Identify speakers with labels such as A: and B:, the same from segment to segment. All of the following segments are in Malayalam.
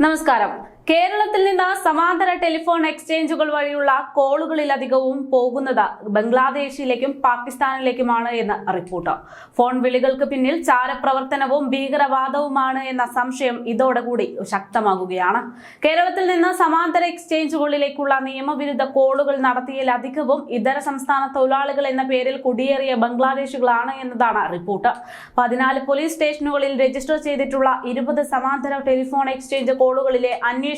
A: നമസ്കാരം കേരളത്തിൽ നിന്ന് സമാന്തര ടെലിഫോൺ എക്സ്ചേഞ്ചുകൾ വഴിയുള്ള കോളുകളിലധികവും പോകുന്നത് ബംഗ്ലാദേശിലേക്കും പാകിസ്ഥാനിലേക്കുമാണ് എന്ന് റിപ്പോർട്ട്. ഫോൺ വിളികൾക്ക് പിന്നിൽ ചാരപ്രവർത്തനവും ഭീകരവാദവുമാണ് എന്ന സംശയം ഇതോടുകൂടി ശക്തമാകുകയാണ്. കേരളത്തിൽ നിന്ന് സമാന്തര എക്സ്ചേഞ്ചുകളിലേക്കുള്ള നിയമവിരുദ്ധ കോളുകൾ നടത്തിയതിലധികവും ഇതര സംസ്ഥാന തൊഴിലാളികൾ എന്ന പേരിൽ കുടിയേറിയ ബംഗ്ലാദേശികളാണ് എന്നതാണ് റിപ്പോർട്ട്. പതിനാല് പോലീസ് സ്റ്റേഷനുകളിൽ രജിസ്റ്റർ ചെയ്തിട്ടുള്ള ഇരുപത് സമാന്തര ടെലിഫോൺ എക്സ്ചേഞ്ച് കോളുകളിലെ അന്വേഷണം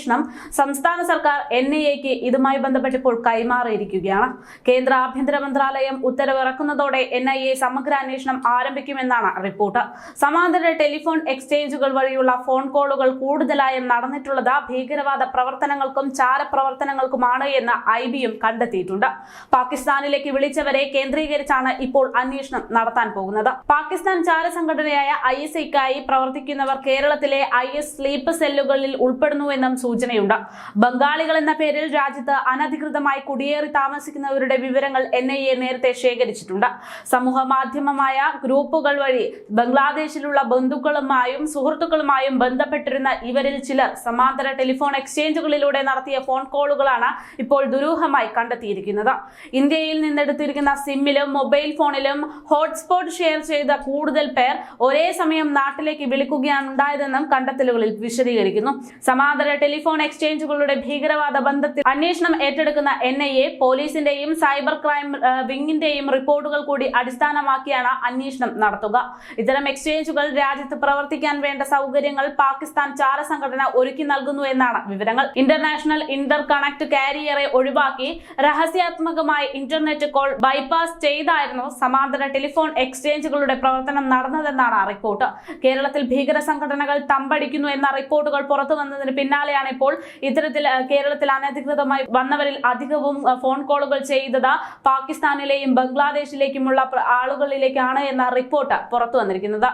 A: സംസ്ഥാന സർക്കാർ എൻ ഐ എക്ക് ഇതുമായി ബന്ധപ്പെട്ട് ഇപ്പോൾ കൈമാറിയിരിക്കുകയാണ്. കേന്ദ്ര ആഭ്യന്തര മന്ത്രാലയം ഉത്തരവിറക്കുന്നതോടെ എൻ ഐ എ സമഗ്ര അന്വേഷണം ആരംഭിക്കുമെന്നാണ് റിപ്പോർട്ട്. സമാന്തര ടെലിഫോൺ എക്സ്ചേഞ്ചുകൾ വഴിയുള്ള ഫോൺ കോളുകൾ കൂടുതലായും നടന്നിട്ടുള്ളത് ഭീകരവാദ പ്രവർത്തനങ്ങൾക്കും ചാരപ്രവർത്തനങ്ങൾക്കുമാണ് എന്ന് ഐ കണ്ടെത്തിയിട്ടുണ്ട്. പാകിസ്ഥാനിലേക്ക് വിളിച്ചവരെ കേന്ദ്രീകരിച്ചാണ് ഇപ്പോൾ അന്വേഷണം നടത്താൻ പോകുന്നത്. പാകിസ്ഥാൻ ചാര സംഘടനയായ ഐ എസ് ഐക്കായി പ്രവർത്തിക്കുന്നവർ കേരളത്തിലെ ഐ എസ് സ്ലീപ്പ് സെല്ലുകളിൽ ഉൾപ്പെടുന്നുവെന്നും സൂചനയുണ്ട്. ബംഗാളികൾ എന്ന പേരിൽ രാജ്യത്ത് അനധികൃതമായി കുടിയേറി താമസിക്കുന്നവരുടെ വിവരങ്ങൾ എൻ ഐ എ നേരത്തെ ശേഖരിച്ചിട്ടുണ്ട്. സമൂഹ മാധ്യമമായ ഗ്രൂപ്പുകൾ വഴി ബംഗ്ലാദേശിലുള്ള ബന്ധുക്കളുമായും സുഹൃത്തുക്കളുമായും ബന്ധപ്പെട്ടിരുന്ന ഇവരിൽ ചിലർ സമാന്തര ടെലിഫോൺ എക്സ്ചേഞ്ചുകളിലൂടെ നടത്തിയ ഫോൺ കോളുകളാണ് ഇപ്പോൾ ദുരൂഹമായി കണ്ടെത്തിയിരിക്കുന്നത്. ഇന്ത്യയിൽ നിന്നെടുത്തിരിക്കുന്ന സിമ്മിലും മൊബൈൽ ഫോണിലും ഹോട്ട്സ്പോട്ട് ഷെയർ ചെയ്ത കൂടുതൽ പേർ ഒരേ സമയം നാട്ടിലേക്ക് വിളിക്കുകയാണ് ഉണ്ടായതെന്നും കണ്ടെത്തലുകളിൽ വിശദീകരിക്കുന്നു. സമാന്തര ടെലിഫോൺ എക്സ്ചേഞ്ചുകളുടെ ഭീകരവാദ ബന്ധത്തിൽ അന്വേഷണം ഏറ്റെടുക്കുന്ന എൻ ഐ എ പോലീസിന്റെയും സൈബർ ക്രൈം വിങ്ങിന്റെയും റിപ്പോർട്ടുകൾ കൂടി അടിസ്ഥാനമാക്കിയാണ് അന്വേഷണം നടത്തുക. ഇത്തരം എക്സ്ചേഞ്ചുകൾ രാജ്യത്ത് പ്രവർത്തിക്കാൻ വേണ്ട സൗകര്യങ്ങൾ പാകിസ്ഥാൻ ചാര സംഘടന ഒരുക്കി നൽകുന്നു എന്നാണ് വിവരങ്ങൾ. ഇന്റർനാഷണൽ ഇന്റർ കണക്ട് കാരിയറെ ഒഴിവാക്കി രഹസ്യാത്മകമായി ഇന്റർനെറ്റ് കോൾ ബൈപാസ് ചെയ്തായിരുന്നു സമാന്തര ടെലിഫോൺ എക്സ്ചേഞ്ചുകളുടെ പ്രവർത്തനം നടന്നതെന്നാണ് റിപ്പോർട്ട്. കേരളത്തിൽ ഭീകര സംഘടനകൾ തമ്പടിക്കുന്നു എന്ന റിപ്പോർട്ടുകൾ പുറത്തു വന്നതിന് പിന്നാലെയാണ് ഇപ്പോൾ. ഇത്തരത്തിൽ കേരളത്തിൽ അനധികൃതമായി വന്നവരിൽ അധികവും ഫോൺ കോളുകൾ ചെയ്തത് പാകിസ്ഥാനിലെയും ബംഗ്ലാദേശിലേക്കുമുള്ള ആളുകളിലേക്കാണ് എന്ന റിപ്പോർട്ട് പുറത്തു വന്നിരിക്കുന്നത്.